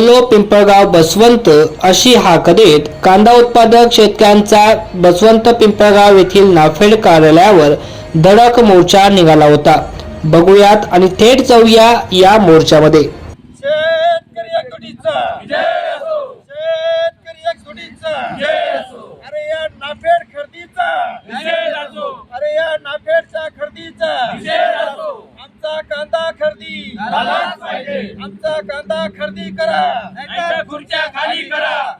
Low Pimpalgaon Baswant अशी हाक देत कांदा उत्पादक शेतकऱ्यांचा बसवंत पिंपळगाव येथील नाफेड कार्यालयावर धडक मोर्चा निघाला होता. बघूयात आणि थेट जाऊया या मोर्चामध्ये. अरे या नाफेड खरेदीचा. अरे या नाफेडच्या खरेदीचा. आमचा कांदा खरेदी. आमचा कांदा खरेदी करा. खुर्च्या खाली करा.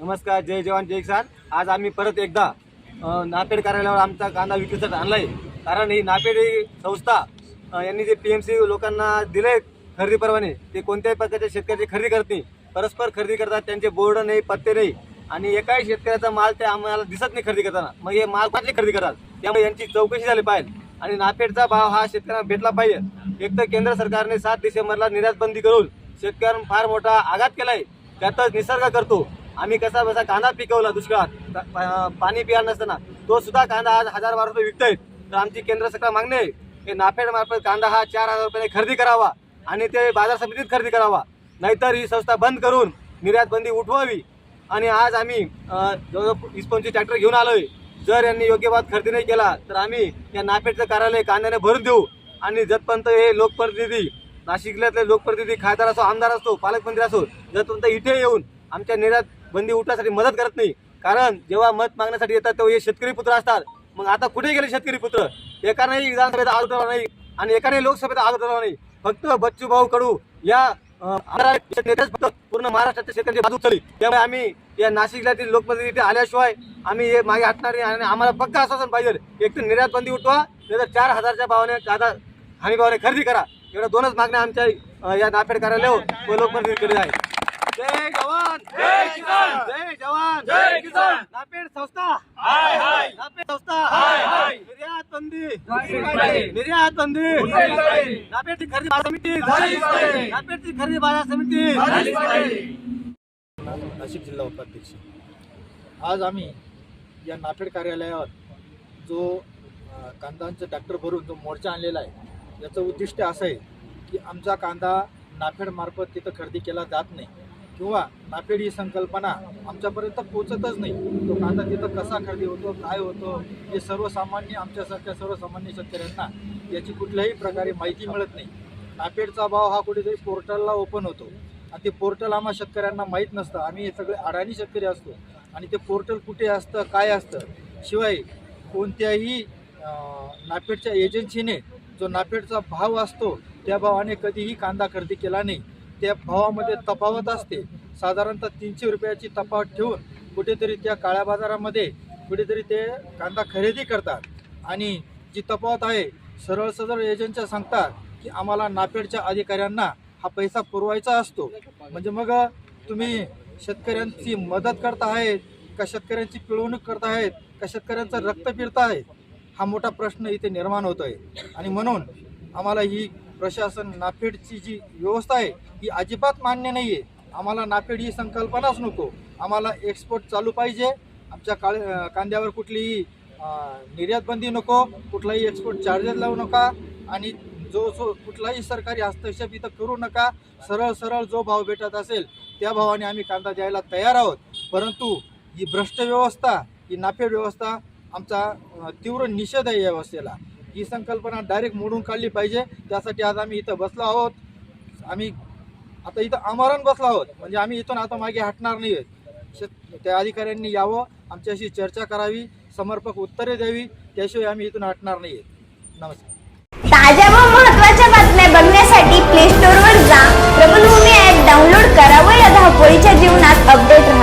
नमस्कार जय जवान जय किसान. आज आम्ही परत एकदा नापेड कार्यालयावर आमचा कांदा विक्रीसाठी आणलाय. कारण ही नापेड ही संस्था यांनी जे पीएमसी लोकांना दिले खरेदी परवाने ते कोणत्याही प्रकारच्या शेतकऱ्याची खरेदी करत नाही. परस्पर खरेदी करतात त्यांचे बोर्ड नाही पत्ते नाही. आणि एकाही शेतकऱ्याचा माल ते आम्हाला दिसत नाही खरेदी करताना. मग हे माल कुठले खरेदी करतात? त्यामुळे यांची चौकशी झाली पाहिजे. आणि नाफेडचा भाव हा शेतकऱ्यांना भेटला पाहिजे. एक तर केंद्र सरकारने सात डिसेंबरला निर्यात बंदी करून शेतकऱ्यांना फार मोठा आघात केलाय. त्यातच निसर्ग करतो. आम्ही कसा बसा कांदा पिकवला दुष्काळात. पाणी पिया नसताना. तो सुद्धा कांदा आज हजार बारा रुपये विकतायत तर आमची केंद्र सरकार मागणी आहे की नाफेड मार्फत कांदा हा चार हजार रुपयाने खरेदी करावा आणि ते बाजार समितीत खरेदी करावा. नाहीतर ही संस्था बंद करून निर्यात बंदी उठवावी. आणि आज आम्ही जवळजवळ वीस पंचवीस ट्रॅक्टर घेऊन आलोय. जर यांनी योग्य बात खरेदी नाही केला तर आम्ही या नाफेडचं कार्यालय कांद्याने भरून देऊ. आणि जतपंत हे लोकप्रतिनिधी नाशिक जिल्ह्यातले लोकप्रतिनिधी खासदार असो आमदार असो पालकमंत्री असो जतपंत इथे येऊन आमच्या निर्यात बंदी उठण्यासाठी मदत करत नाही. कारण जेव्हा मत मागण्यासाठी येतात तेव्हा हे शेतकरी पुत्र असतात. मग आता कुठे गेले शेतकरी पुत्र? एकानेही विधानसभेत आवाज उठवला नाही आणि एकाने लोकसभेत आवाज नाही. फक्त बच्चू भाऊ कडू या फक्त पूर्ण महाराष्ट्राच्या शेतकऱ्यांची बाजू चली त्यामुळे आम्ही या नाशिक जिल्ह्यातील लोकप्रतिनिधी इथे आल्याशिवाय आम्ही हे मागे हटणार नाही आणि आम्हाला पक्का आश्वासन पाहिजे. एक तर निर्यात बंदी उठवा नाही तर चार हजारच्या भावाने कांदा हमी भावाने खरेदी करा. एवढ्या दोनच मागण्या आमच्या या नाफेड कार्यालयावर व लोकप्रतिनिधीकडे आहे जय जवान! जय किसान! जय जवान! जय किसान! नाफेड संस्था! नाफेड संस्था! बंदी. निर्यात बंदी खरेदी बाजार समिती। खरेदी बाजार समिती. नाशिक जिल्हा उपाध्यक्ष। आज आम्ही या नाफेड कार्यालयावर जो अ, कांद्यांचं ट्रॅक्टर भरून जो मोर्चा आणलेला आहे याचं उद्दिष्ट असं आहे की आमचा कांदा नाफेडमार्फत तिथं खरेदी केला जात नाही. किंवा नाफेड ही संकल्पना आमच्यापर्यंत पोचतच नाही. तो कांदा तिथं कसा खरेदी होतो काय होतो हे सर्वसामान्य आमच्यासारख्या सर्वसामान्य शेतकऱ्यांना याची कुठल्याही प्रकारे माहिती मिळत नाही. नाफेडचा भाव हा कुठेतरी पोर्टलला ओपन होतो. आणि ते पोर्टल आम्हा शेतकऱ्यांना माहीत नसतं. आम्ही हे सगळे अडाणी शेतकरी असतो. आणि ते पोर्टल कुठे असतं काय असतं शिवाय कोणत्याही नापेडच्या एजन्सीने जो नापेडचा भाव असतो त्या भावाने कधीही कांदा खरेदी केला नाही. त्या भावामध्ये तफावत असते. साधारणतः तीनशे रुपयाची तफावत ठेवून कुठेतरी त्या काळ्या बाजारामध्ये कुठेतरी ते कांदा खरेदी करतात. आणि जी तफावत आहे सरळ सरळ एजंटच्या सांगतात की आम्हाला नापेडच्या अधिकाऱ्यांना हा पैसा पुरवायचा असतो. म्हणजे मग तुम्ही शेतकऱ्यांची मदत करत आहेत का शेतकऱ्यांची पिळवणूक करत आहेत का शेतकऱ्यांचं रक्त फिरत आहेत हा मोठा प्रश्न इथे निर्माण होतो आहे आणि म्हणून आम्हाला ही प्रशासन नाफेडची जी व्यवस्था आहे ही अजिबात मान्य नाही आहे आम्हाला नाफेड ही संकल्पनाच नको. आम्हाला एक्सपोर्ट चालू पाहिजे. आमच्या काळ कांद्यावर कुठलीही निर्यातबंदी नको कुठलाही एक्सपोर्ट चार्जेस लावू नका आणि जो जो कुठलाही सरकारी हस्तक्षेप इथं करू नका. सरळ सरळ जो भाव भेटत असेल त्या भावाने आम्ही कांदा द्यायला तयार आहोत. परंतु ही भ्रष्ट व्यवस्था ही नाफेड व्यवस्था आमचा तीव्र निषेध आहे या व्यवस्थेला. ही संकल्पना डायरेक्ट मोडून काढली पाहिजे. त्यासाठी आज आम्ही इथं बसलो आहोत. आम्ही आता इथं आमरण बसलो आहोत. म्हणजे आम्ही इथून आता मागे हटणार नाही आहेत त्या अधिकाऱ्यांनी यावं आमच्याशी चर्चा करावी समर्पक उत्तरे द्यावी. त्याशिवाय आम्ही इथून हटणार नाही आहेत नमस्कार. ताज्या व महत्त्वाच्या बातम्या बघण्यासाठी प्ले स्टोअरवर जा. प्रबलभूमी ॲप डाउनलोड करा व या धावपळीच्या जीवनात अपडेट